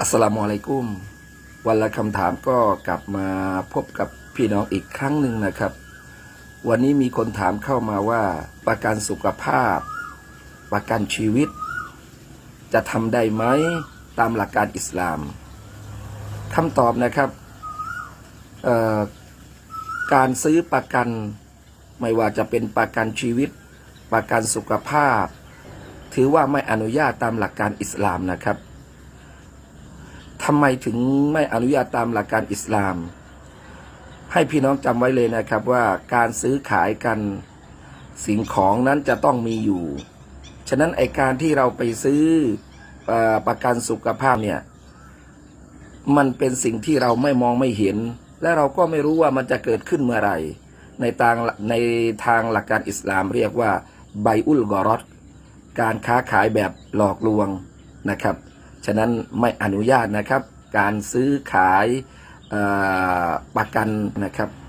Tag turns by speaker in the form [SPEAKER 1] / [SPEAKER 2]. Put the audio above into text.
[SPEAKER 1] อัสสลามุอะลัยกุม วันละคำถามก็กลับมาพบกับพี่น้องอีกครั้งหนึ่งนะครับ วันนี้มีคนถามเข้ามาว่า ประกันสุขภาพ ประกันชีวิต จะทำได้ไหมตามหลักการอิสลามคำตอบนะครับการซื้อประกันไม่ว่าจะเป็นประกันชีวิต ประกันสุขภาพ ถือว่าไม่อนุญาตตามหลักการอิสลามนะครับ ทำไมถึงไม่อนุญาตตามหลักการอิสลาม ให้พี่น้องจำไว้เลยนะครับว่าการซื้อขายกันสิ่งของนั้นจะต้องมีอยู่ ฉะนั้นไอการที่เราไปซื้อออประกันสุขภาพเนี่ย มันเป็นสิ่งที่เราไม่มองไม่เห็น และเราก็ไม่รู้ว่ามันจะเกิดขึ้นเมื่อไหร่ ในทางในทางหลักการอิสลามเรียกว่าไบอุลกอรอตการค้าขายแบบหลอกลวงนะครับ ฉะนั้นไม่อนุญาตนะครับ การซื้อขายประกันนะครับ